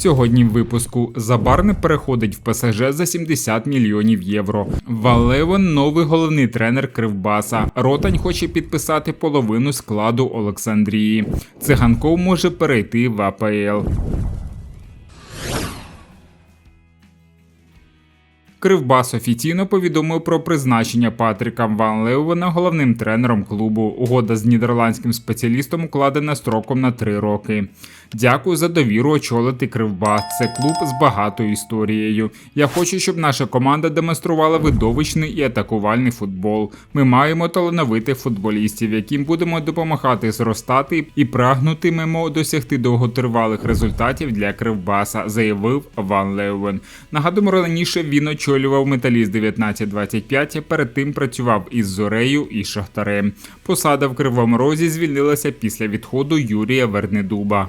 Сьогодні в випуску Забарне переходить в ПСЖ за 70 мільйонів євро. Валевен новий головний тренер Кривбаса. Ротань хоче підписати половину складу Олександрії. Циганков може перейти в АПЛ. Кривбас офіційно повідомив про призначення Патріка Ван Леувена головним тренером клубу. Угода з нідерландським спеціалістом укладена строком на три роки. Дякую за довіру очолити Кривбас. Це клуб з багатою історією. Я хочу, щоб наша команда демонструвала видовищний і атакувальний футбол. Ми маємо талановитих футболістів, яким будемо допомагати зростати і прагнутимемо досягти довготривалих результатів для Кривбаса, заявив Ван Леувен. Нагадуємо, раніше він очолював металіст 1925, Перед тим працював із Зорею і Шахтарем. Посада в Кривому Розі звільнилася після відходу Юрія Вернедуба.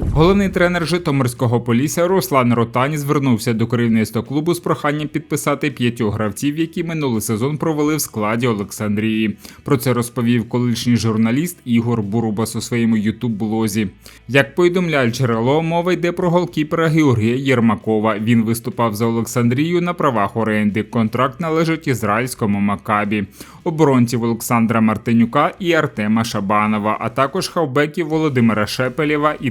Головний тренер Житомирського полісся Руслан Ротань звернувся до керівництва клубу з проханням підписати п'ятьох гравців, які минулий сезон провели в складі Олександрії. Про це розповів колишній журналіст Ігор Бурубас у своєму ютуб-блозі. Як повідомляє джерело, мова йде про голкіпера Георгія Єрмакова. Він виступав за Олександрію на правах оренди. Контракт належить ізраїльському Макабі, оборонців Олександра Мартинюка і Артема Шабанова, а також хавбеків Володимира Шепелєва і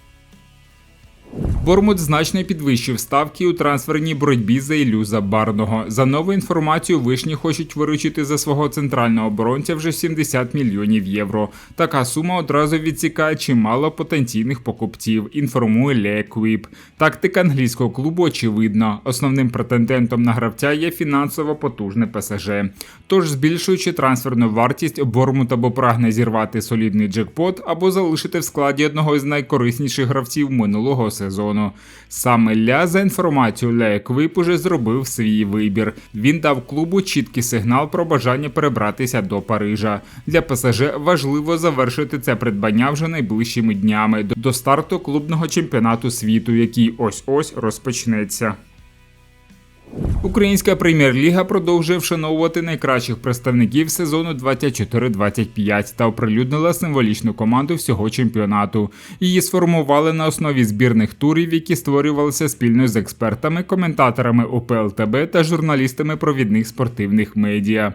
Бормут значно підвищив ставки у трансферній боротьбі за Ілю Забарного. За нову інформацію вишні хочуть виручити за свого центрального оборонця вже 70 мільйонів євро. Така сума одразу відсікає чимало потенційних покупців. Інформує Леквіп. Тактика англійського клубу очевидна. Основним претендентом на гравця є фінансово потужне ПСЖ. Тож, збільшуючи трансферну вартість, Бормут або прагне зірвати солідний джекпот, або залишити в складі одного із найкорисніших гравців минулого сезону. Саме Ля за інформацією Ля Еквип уже зробив свій вибір. Він дав клубу чіткий сигнал про бажання перебратися до Парижа. Для ПСЖ важливо завершити це придбання вже найближчими днями до старту клубного чемпіонату світу, який ось ось розпочнеться. Українська прем'єр-ліга продовжує вшановувати найкращих представників сезону 24-25 та оприлюднила символічну команду всього чемпіонату. Її сформували на основі збірних турів, які створювалися спільно з експертами, коментаторами УПЛТБ та журналістами провідних спортивних медіа.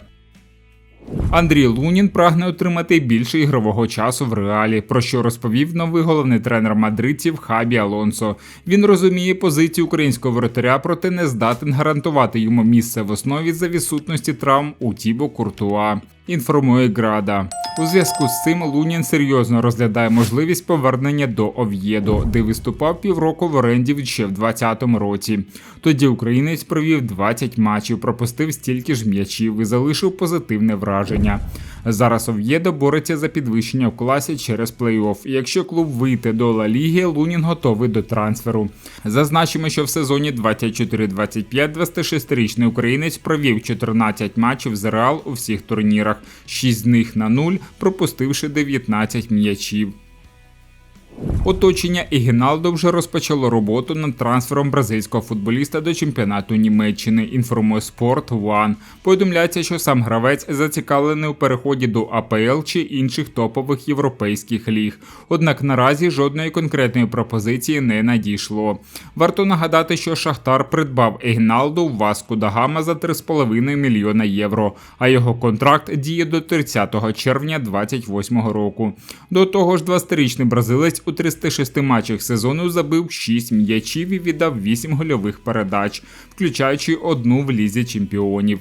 Андрій Лунін прагне отримати більше ігрового часу в реалі, про що розповів новий головний тренер мадридців Хабі Алонсо. Він розуміє позицію українського воротаря, проте не здатен гарантувати йому місце в основі за відсутності травм у Тібо Куртуа. Інформує Града. У зв'язку з цим Лунін серйозно розглядає можливість повернення до Ов'єдо, де виступав півроку в оренді ще в 2020 році. Тоді українець провів 20 матчів, пропустив стільки ж м'ячів і залишив позитивне враження. Зараз Ов'єдо бореться за підвищення в класі через плей-офф. Якщо клуб вийде до Ла Ліги, Лунін готовий до трансферу. Зазначимо, що в сезоні 24-25 26-річний українець провів 14 матчів з Реал у всіх турнірах, 6 з них на 0, пропустивши 19 м'ячів. Оточення Ігіналдо вже розпочало роботу над трансфером бразильського футболіста до чемпіонату Німеччини. Інформує Sport One. Повідомляється, що сам гравець зацікавлений у переході до АПЛ чи інших топових європейських ліг. Однак наразі жодної конкретної пропозиції не надійшло. Варто нагадати, що Шахтар придбав Ігіналду в Васку Дагама за 3,5 мільйона євро, а його контракт діє до 30 червня 2028 року. До того ж, 20-річний бразилець у 306 матчах сезону забив 6 м'ячів і віддав 8 гольових передач, включаючи одну в лізі чемпіонів.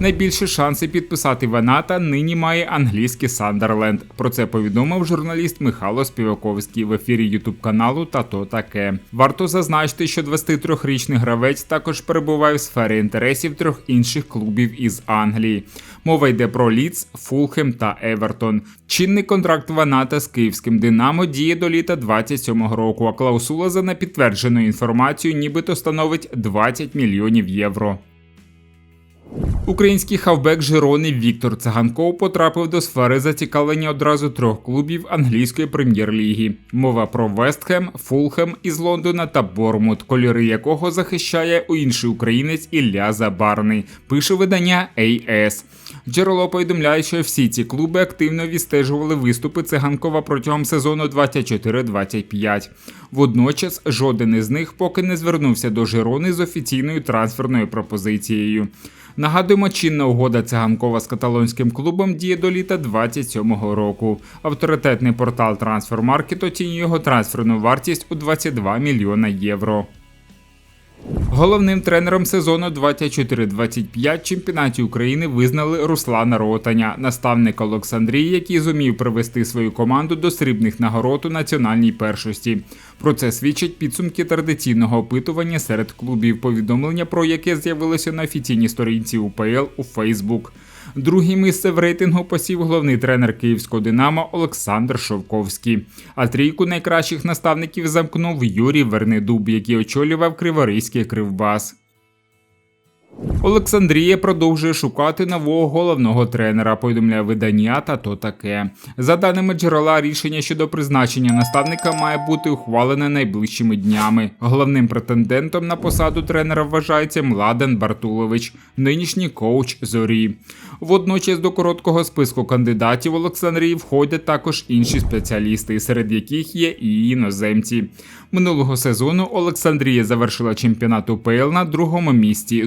Найбільші шанси підписати Ваната нині має англійський Сандерленд. Про це повідомив журналіст Михайло Співаковський в ефірі Ютуб каналу та то таке. Варто зазначити, що 23-річний гравець також перебуває в сфері інтересів трьох інших клубів із Англії. Мова йде про Ліц, Фулхем та Евертон. Чинний контракт Ваната з київським Динамо діє до літа 27-го року. А клаусула за непідтвердженою інформацією нібито становить 20 мільйонів євро. Український хавбек Жирони Віктор Циганков потрапив до сфери зацікавлення одразу трьох клубів англійської прем'єр-ліги. Мова про Вестхем, Фулхем із Лондона та Бормут, кольори якого захищає у інший українець Ілля Забарний. Пише видання AS. Джерело повідомляє, що всі ці клуби активно відстежували виступи циганкова протягом сезону 24-25. Водночас жоден із них поки не звернувся до Жирони з офіційною трансферною пропозицією. Нагадуємо, чинна угода циганкова з каталонським клубом діє до літа 27-го року. Авторитетний портал Трансфермаркет оцінює його трансферну вартість у 22 мільйона євро. Головним тренером сезону 24-25 чемпіонаті України визнали Руслана Ротаня, наставник Олександрії, який зумів привести свою команду до срібних нагород у національній першості. Про це свідчать підсумки традиційного опитування серед клубів, повідомлення про яке з'явилося на офіційній сторінці УПЛ у Фейсбук. Друге місце в рейтингу посів головний тренер київського Динамо Олександр Шовковський. А трійку найкращих наставників замкнув Юрій Вернедуб, який очолював Криворізький кривбас. Олександрія продовжує шукати нового головного тренера. Повідомляє видання та то таке. За даними джерела, рішення щодо призначення наставника має бути ухвалене найближчими днями. Головним претендентом на посаду тренера вважається Младен Бартулович, нинішній коуч зорі. Водночас до короткого списку кандидатів Олександрії входять також інші спеціалісти, серед яких є і іноземці. Минулого сезону Олександрія завершила чемпіонат УПЛ на другому місці,